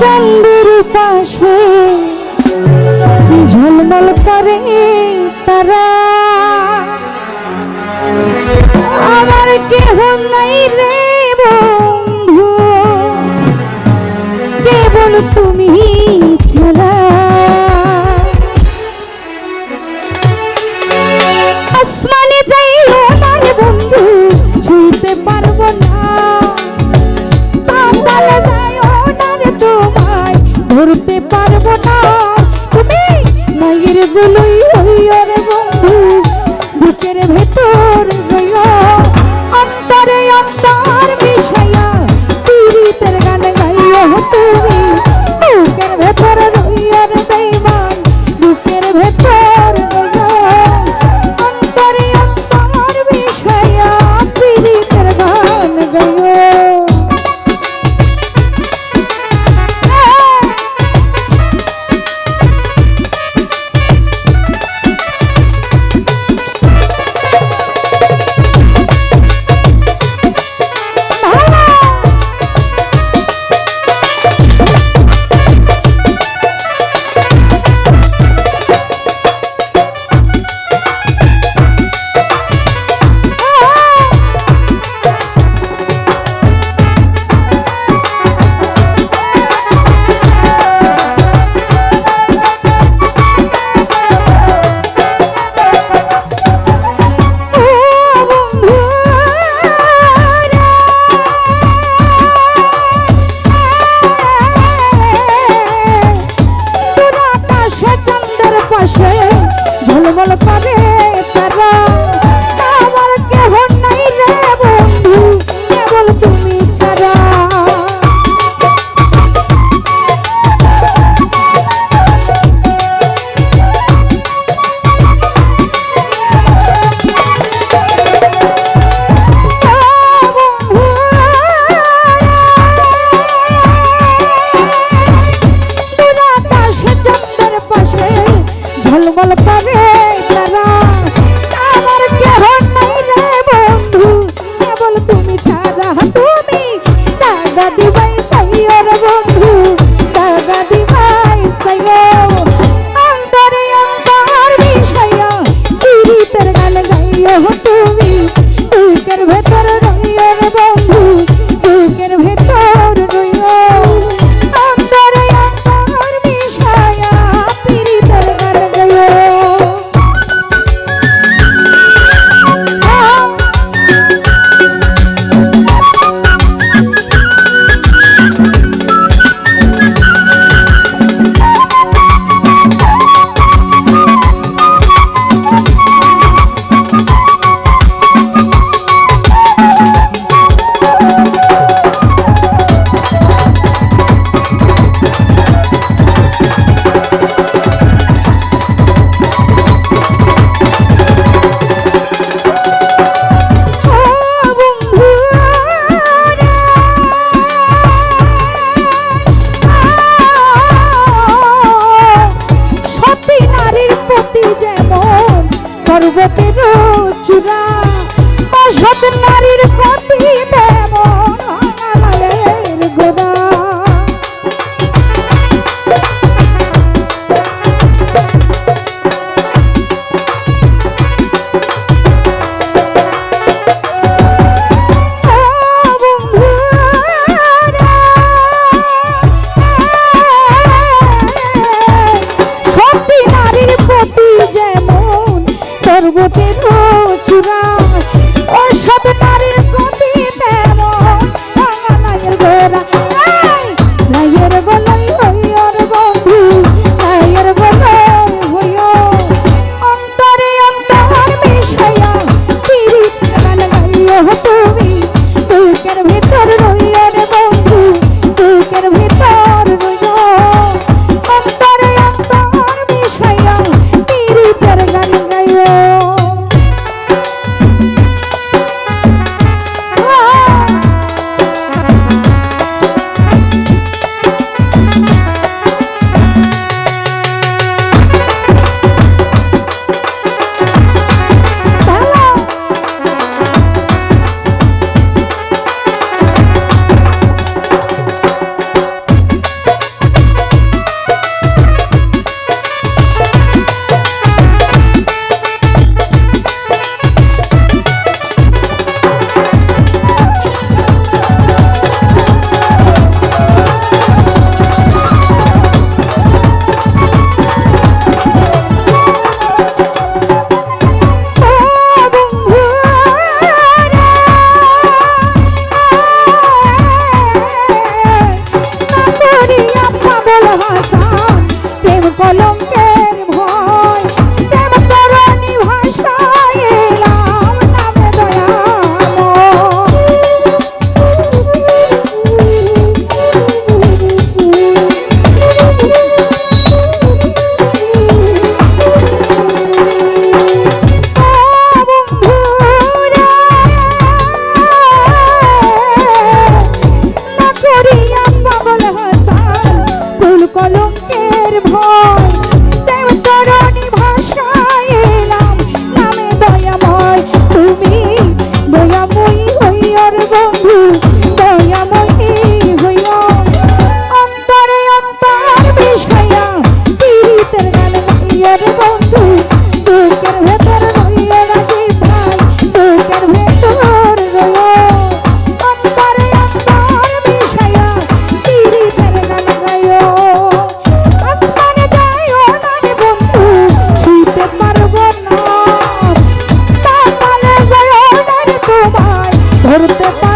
চন্দ্রের পাশে ঝলমল করে তারা। আমার কেহ নাই রে বন্ধু, কেবল তুমি ছাড়া। আসমানে যাইও না বন্ধু, ছুঁতে পারব না। ধরতে পারব না। তুমি মায়ের গুলোই হইও রে বন্ধু, বুকের ভেতর অন্তরে অন্তর পীড়িতের গান তুমি ছাড়া পর্বতের চূড়া সত Bora ter